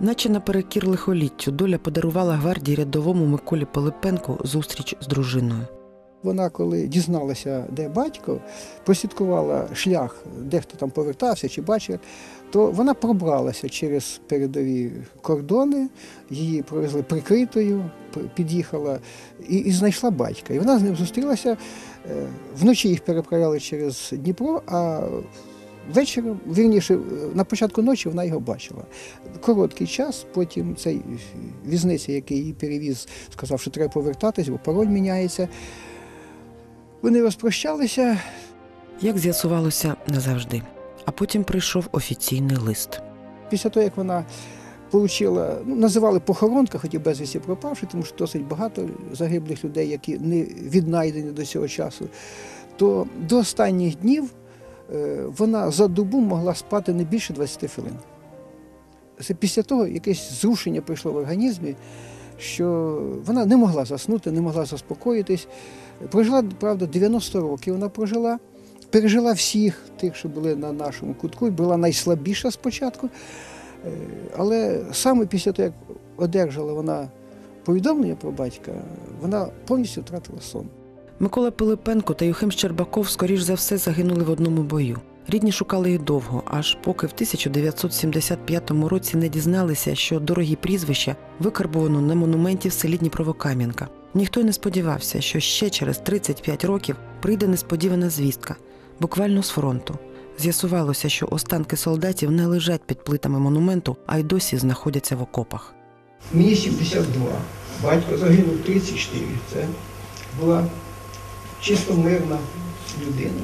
Наче наперекір лихоліттю доля подарувала гвардії рядовому Миколі Пилипенку зустріч з дружиною. Вона, коли дізналася, де батько, прослідкувала шлях, де хто там повертався чи бачив, то вона пробралася через передові кордони, її провезли прикритою, під'їхала і, і знайшла батька. І вона з ним зустрілася. е, Вночі їх переправляли через Дніпро, а вечором, вірніше, е, на початку ночі вона його бачила. Короткий час, потім цей візниця, який її перевіз, сказав, що треба повертатись, бо пароль міняється. Вони розпрощалися. Як з'ясувалося назавжди. А потім прийшов офіційний лист. Після того, як вона отримала, ну, називали похоронка, хоч і безвісті пропавши, тому що досить багато загиблих людей, які не віднайдені до цього часу, то до останніх днів вона за добу могла спати не більше 20 хвилин. Це після того якесь зрушення прийшло в організмі, що вона не могла заснути, не могла заспокоїтись. Прожила, правда, 90 років вона прожила, пережила всіх тих, що були на нашому кутку, була найслабіша спочатку. Е, Але саме після того, як одержала вона повідомлення про батька, вона повністю втратила сон. Микола Пилипенко та Юхим Щербаков, скоріш за все, загинули в одному бою. Рідні шукали їх довго, аж поки в 1975 році не дізналися, що дорогі прізвища викарбовано на монументі в селі Дніпровокам'янка. Ніхто й не сподівався, що ще через 35 років прийде несподівана звістка, буквально з фронту. З'ясувалося, що останки солдатів не лежать під плитами монументу, а й досі знаходяться в окопах. Мені 72, батько загинув 34. Це була чисто мирна людина,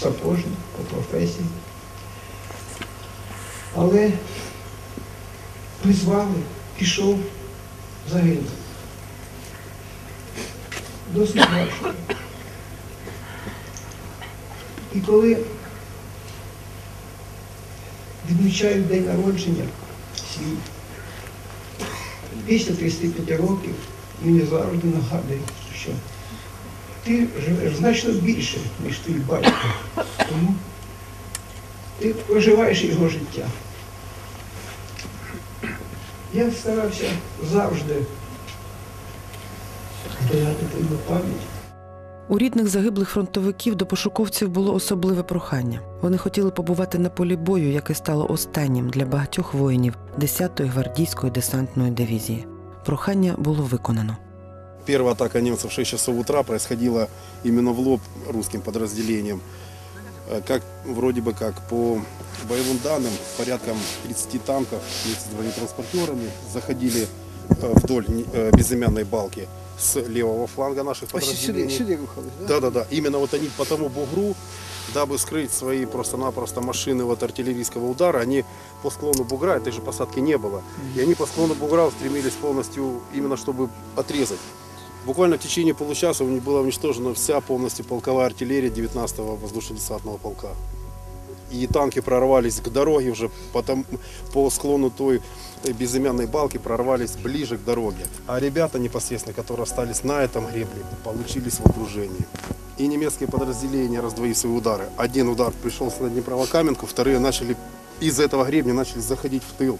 сапожник по професії. Але призвали, пішов, загинув. Досить важко. І коли відмічають день народження свій, після 35 років мені завжди нагадують, що ти живеш значно більше, ніж твій батько. Тому ти проживаєш його життя. Я старався завжди зберігати твою пам'ять. У рідних загиблих фронтовиків до пошуковців було особливе прохання. Вони хотіли побувати на полі бою, яке стало останнім для багатьох воїнів 10-ї гвардійської десантної дивізії. Прохання було виконано. Первая атака немцев в 6 часов утра происходила именно в лоб русским подразделениям. Э, Как вроде бы как по боевым данным, порядком 30 танков вместе с бронетранспортерами заходили э, вдоль э, безымянной балки с левого фланга наших подразделений. сюди рухались, так? Да, да, да. Именно вот они по тому бугру, дабы скрыть свои просто-напросто машины от артиллерийского удара, они по склону бугра, этой же посадки не было, и они по склону бугра стремились полностью именно чтобы отрезать. Буквально в течение получаса была уничтожена вся полностью полковая артиллерия 19-го воздушно-десантного полка. И танки прорвались к дороге уже потом, по склону той э, безымянной балки прорвались ближе к дороге. А ребята непосредственно, которые остались на этом гребле, получились в окружении. И немецкие подразделения, раздвоив свои удары, один удар пришелся на Днепрово-Каменку, вторые начали из этого гребня начали заходить в тыл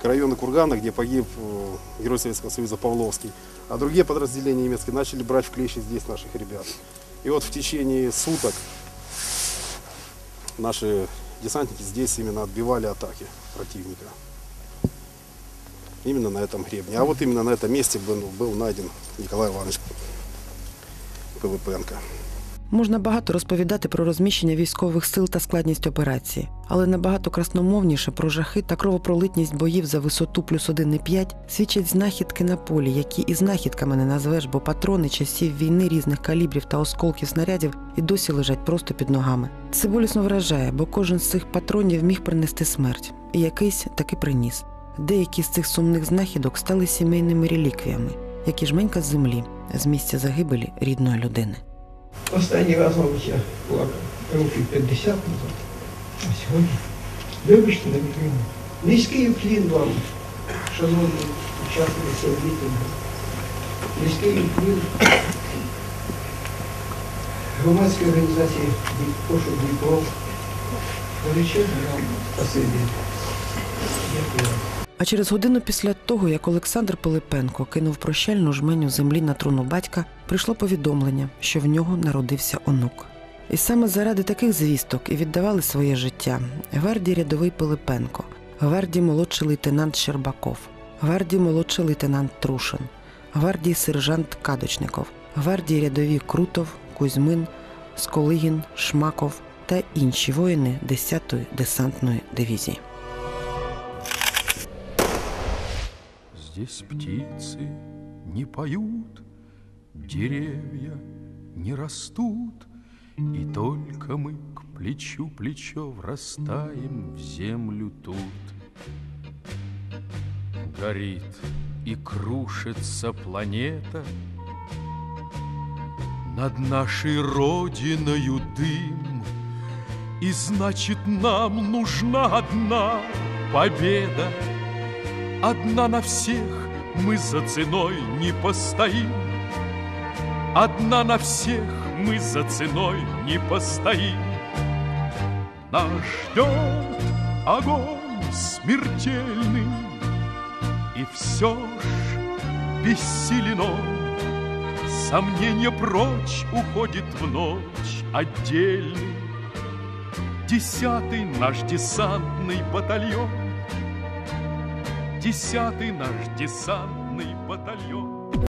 к району Кургана, где погиб э, герой Советского Союза Павловский. А другие подразделения немецкие начали брать в клещи здесь наших ребят. И вот в течение суток наши десантники здесь именно отбивали атаки противника. Именно на этом гребне. А вот именно на этом месте был, был найден Николай Иванович Пилипенко. Можна багато розповідати про розміщення військових сил та складність операції, але набагато красномовніше про жахи та кровопролитність боїв за висоту плюс 1,5 свідчать знахідки на полі, які і знахідками не назвеш, бо патрони часів війни різних калібрів та осколків снарядів і досі лежать просто під ногами. Це болісно вражає, бо кожен з цих патронів міг принести смерть, і якийсь таки приніс. Деякі з цих сумних знахідок стали сімейними реліквіями, які жменька з землі з місця загибелі рідної людини. Останній раз, мабуть, я плакав років 50 назад. А сьогодні, вибачте, не витримав. Низький уклін вам, шановні учасники цього мітингу. Низький уклін громадської організації «Пошук Дніпро». Величезне вам спасибі. Дякую. вам. А через годину після того, як Олександр Пилипенко кинув прощальну жменю землі на труну батька, прийшло повідомлення, що в нього народився онук. І саме заради таких звісток і віддавали своє життя гвардії рядовий Пилипенко, гвардії молодший лейтенант Щербаков, гвардії молодший лейтенант Трушин, гвардії сержант Кадочников, гвардії рядові Крутов, Кузьмин, Сколигін, Шмаков та інші воїни 10-ї десантної дивізії. Здесь птицы не поют, деревья не растут, И только мы к плечу плечо врастаем в землю тут. Горит и крушится планета, Над нашей родиною дым, И значит нам нужна одна победа, Одна на всех мы за ценой не постоим. Одна на всех мы за ценой не постоим. Нас ждет огонь смертельный, И все ж бессилен он. Сомнение прочь уходит в ночь отдельный. Десятый наш десантный батальон Десятый наш десантный батальон